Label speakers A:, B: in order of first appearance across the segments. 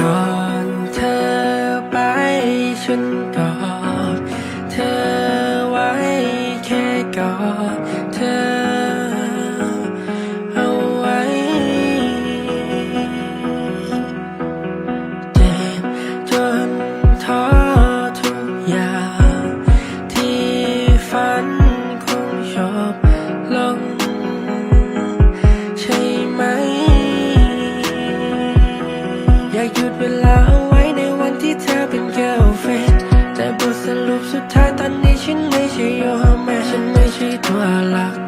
A: ก่อนเธอไปฉันก ใช่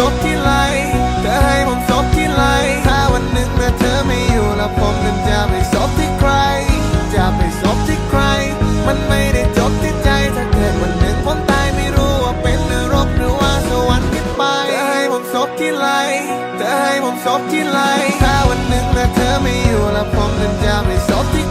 B: และผมนั้นจะไปซบที่ใคร จะไปซบที่ใคร มันไม่ได้จบที่ใจถ้าเกิดวันหนึ่งผมตายไม่รู้ว่าเป็นนรกหรือว่าสวรรค์ที่ไปเธอให้ผมซบที่ไหลเธอให้ผมซบที่ไรถ้าวันหนึ่งแม้เธอไม่อยู่แล้วผมนั้นจะไปซบที่